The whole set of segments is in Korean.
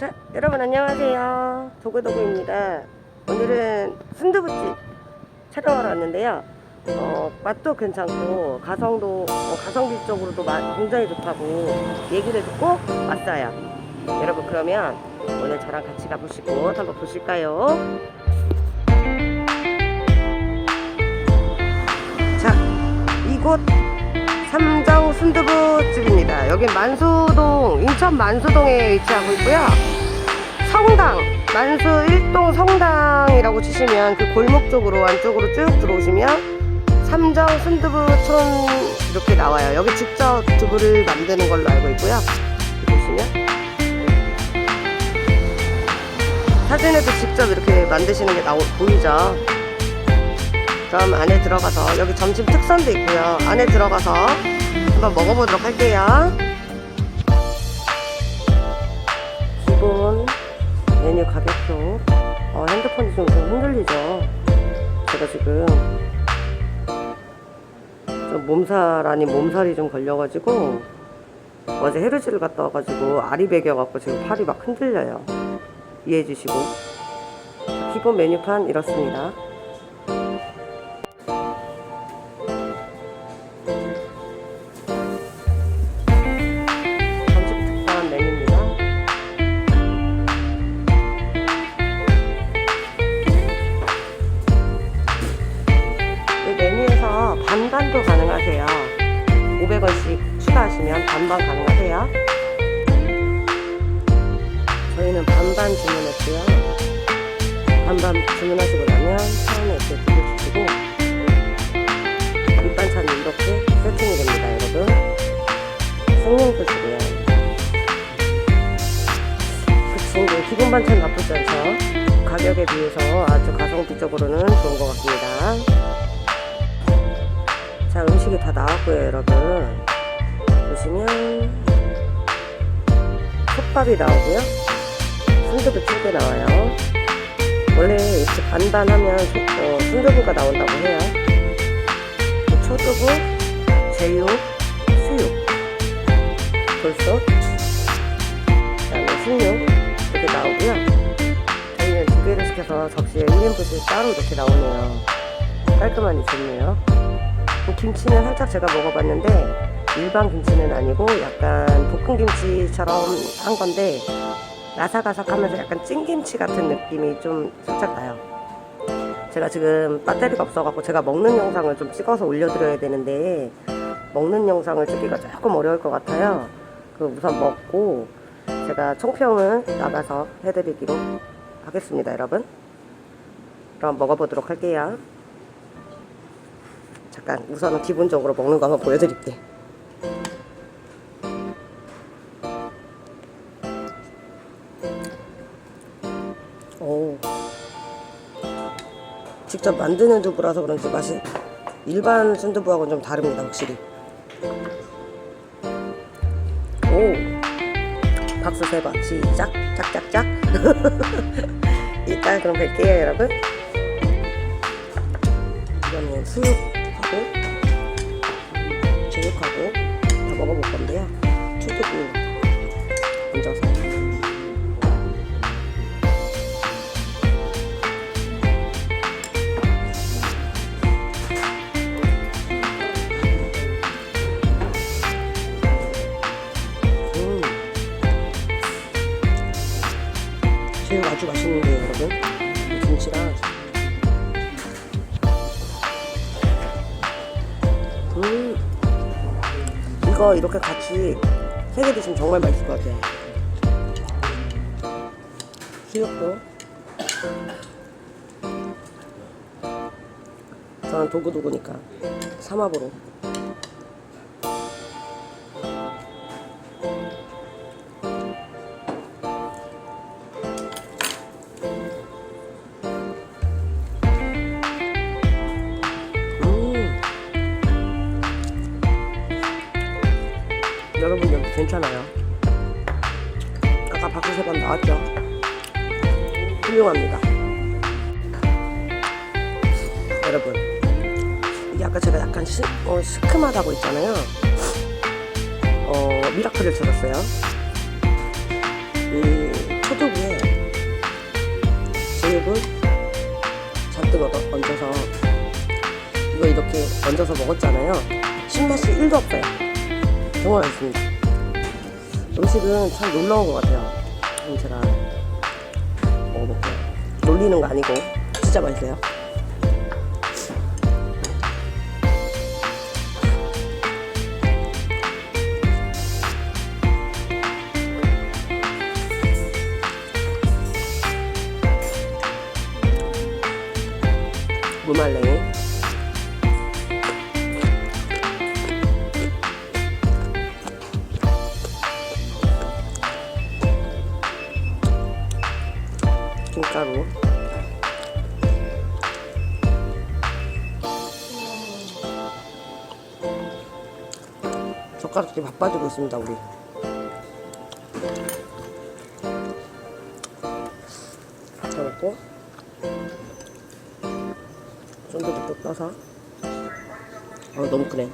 자, 여러분 안녕하세요. 도구도구입니다. 오늘은 순두부집 촬영하러 왔는데요. 어, 맛도 괜찮고 가성도 어, 가성비 쪽으로도 맛 굉장히 좋다고 얘기를 듣고 왔어요. 여러분 그러면 오늘 저랑 같이 가보시고 한번 보실까요? 자, 이곳 삼정 순두부집입니다. 여기 만수동, 인천 만수동에 위치하고 있고요. 성당, 만수 1동 성당이라고 치시면 그 골목 쪽으로 안쪽으로 쭉 들어오시면 삼정 순두부촌 이렇게 나와요. 여기 직접 두부를 만드는 걸로 알고 있고요. 보시면 사진에도 직접 이렇게 만드시는 게 나오, 보이죠? 그럼 안에 들어가서 여기 점심 특선도 있고요. 안에 들어가서 한번 먹어보도록 할게요. 기본 메뉴 가격표. 어, 핸드폰이 좀, 좀 흔들리죠. 제가 지금 좀 몸살 아닌 몸살이 좀 걸려가지고 어제 헤르지를 갔다 와가지고 알이 배겨갖고 지금 팔이 막 흔들려요. 이해해 주시고 기본 메뉴판 이렇습니다. 반반도 가능하세요. 500원씩 추가하시면 반반 가능하세요. 저희는 반반 주문했고요. 반반 주문하시고 나면 처음에 이렇게 두개 주시고 밑반찬이 이렇게 세팅이 됩니다, 여러분. 생명도시고요. 그 친구 기본 반찬 나쁘지 않죠? 가격에 비해서 아주 가성비적으로는 좋은 것 같습니다. 나왔고요, 여러분. 보시면 솥밥이 나오고요. 순두부 찌개 나와요. 원래 이렇게 반반하면 어, 순두부가 나온다고 해요. 초두부, 제육, 수육, 돌솥, 그다음에 숙육 이렇게 나오고요. 저희는 두 개를 시켜서 접시에 1인분씩 따로 이렇게 나오네요. 깔끔하니 좋네요. 그 김치는 살짝 제가 먹어봤는데 일반 김치는 아니고 약간 볶음 김치처럼 한 건데 아삭아삭하면서 약간 찐김치 같은 느낌이 좀 살짝 나요. 제가 지금 배터리가 없어갖고 제가 먹는 영상을 좀 찍어서 올려드려야 되는데 먹는 영상을 찍기가 조금 어려울 것 같아요. 그 우선 먹고 제가 총평을 나가서 해드리기로 하겠습니다, 여러분. 그럼 먹어보도록 할게요. 잠깐 우선은 기본적으로 먹는 거 한번 보여드릴게. 오. 직접 만드는 두부라서 그런지 맛이 일반 순두부하고는 좀 다릅니다, 확실히. 오. 박수 세 번. 시작. 짝짝짝. 일단 그럼 뵐게요, 여러분. 이거는 수육하고 제육하고 다 먹어볼 건데요. 초두부 얹어서. 이거 이렇게 같이 세 개 드시면 정말 맛있을 것 같아요. 수육도. 저는 도구도구니까 삼합으로. 괜찮아요. 아까 박수 세번 나왔죠? 훌륭합니다. 여러분 이게 아까 제가 약간 시, 어, 시큼하다고 했잖아요. 어, 미라클을 찾았어요. 이 초도 돌솥을 잔뜩 얻어, 얹어서 이거 이렇게 얹어서 먹었잖아요. 신맛이 1도 없어요. 정말 맛있습니다. 음식은 참 놀라운 것 같아요. 그럼 제가 먹어볼게요. 놀리는 거 아니고 진짜 맛있어요. 무말랭이 김가루 젓가락들이 바빠지고 있습니다 우리. 잡았고. 쫀득쫀득 떠서. 어 너무 크네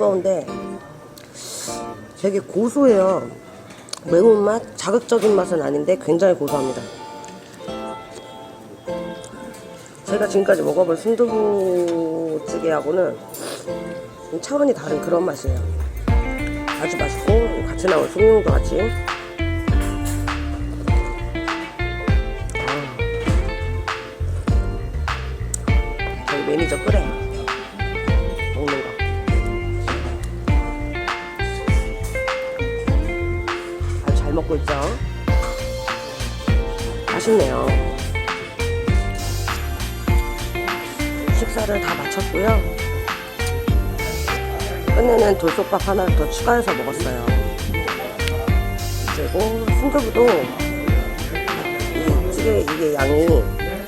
뜨거운데 되게 고소해요. 매운맛 자극적인 맛은 아닌데 굉장히 고소합니다. 제가 지금까지 먹어본 순두부찌개하고는 좀 차원이 다른 그런 맛이에요. 아주 맛있고 같이 나온 숭늉도 같이. 아. 매니저 끓여 먹고 있죠 맛있네요 식사를 다 마쳤고요 끝내는 돌솥밥 하나 더 추가해서 먹었어요. 그리고 순두부도 이 찌개 이게 양이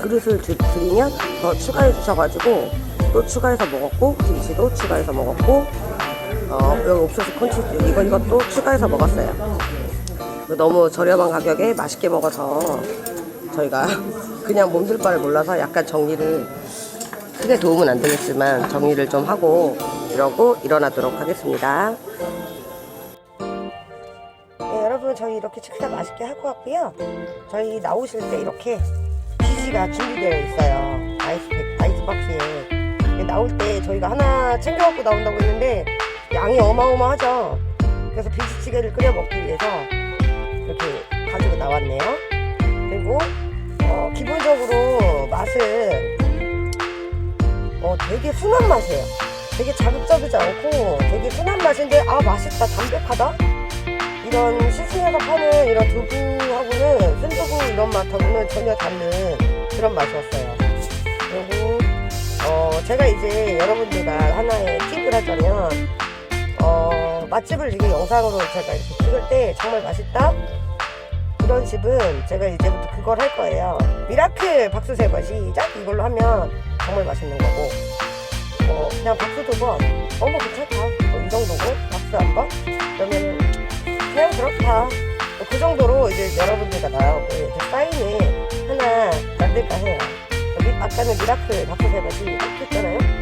그릇을 드, 드리면 더 추가해 주셔가지고 또 추가해서 먹었고 김치도 추가해서 먹었고 어, 여기 옥수수 콘치즈 이거 이것도 추가해서 먹었어요. 너무 저렴한 가격에 맛있게 먹어서 저희가 그냥 몸둘 바를 몰라서 약간 정리를 크게 도움은 안 되겠지만 정리를 좀 하고 이러고 일어나도록 하겠습니다. 네, 여러분 저희 이렇게 식사 맛있게 하고 왔고요. 저희 나오실 때 이렇게 비지가 준비되어 있어요. 아이스팩, 아이스박스에. 나올 때 저희가 하나 챙겨갖고 나온다고 했는데 양이 어마어마하죠. 그래서 비지찌개를 끓여 먹기 위해서 이렇게 가지고 나왔네요. 그리고 어, 기본적으로 맛은 어, 되게 순한 맛이에요. 되게 자극적이지 않고 되게 순한 맛인데 아 맛있다 담백하다 이런 시중에서 파는 이런 두부하고는 순두부 이런 맛하고는 전혀 다른 그런 맛이었어요. 그리고 어, 제가 이제 여러분들과 하나의 팁을 하자면 어, 맛집을 이게 영상으로 제가 이렇게 찍을 때 정말 맛있다 이런 집은 제가 이제부터 그걸 할 거예요. 미라클 박수 세 번 시작 이걸로 하면 정말 맛있는 거고 어, 그냥 박수 두 번, 어, 뭐 괜찮다. 뭐이 정도고, 박수 한 번? 그러면 그냥 그렇다. 뭐그 정도로 이제 여러분들과 나하고 이제 사인을 하나 만들까 해요. 아까는 미라클 박수 세 번씩 했잖아요.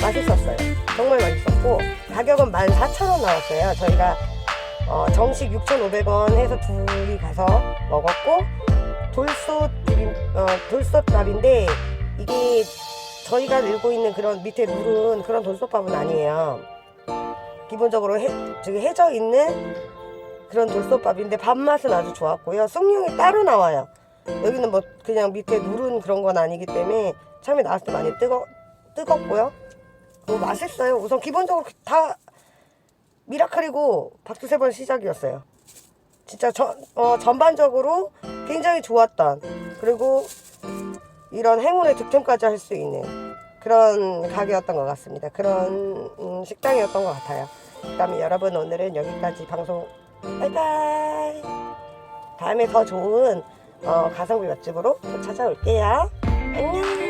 맛있었어요. 정말 맛있었고, 가격은 14,000원 나왔어요. 저희가 어, 정식 6,500원 해서 둘이 가서 먹었고, 어, 돌솥밥인데, 이게 저희가 늘고 있는 그런 밑에 누른 그런 돌솥밥은 아니에요. 기본적으로 해, 저기 해져 있는 그런 돌솥밥인데 밥맛은 아주 좋았고요. 숭늉이 따로 나와요. 여기는 뭐 그냥 밑에 누른 그런 건 아니기 때문에 처음에 나왔을 때 많이 뜨거, 뜨겁고요. 그리고 맛있어요. 우선 기본적으로 다 미라클이고 박수 세번 시작이었어요. 진짜 전, 어, 전반적으로 굉장히 좋았던 그리고 이런 행운의 득템까지 할 수 있는 그런 가게였던 것 같습니다. 그런 음, 식당이었던 것 같아요. 그다음에 여러분 오늘은 여기까지 방송 바이바이. 다음에 더 좋은 어, 가성비 맛집으로 또 찾아올게요. 안녕.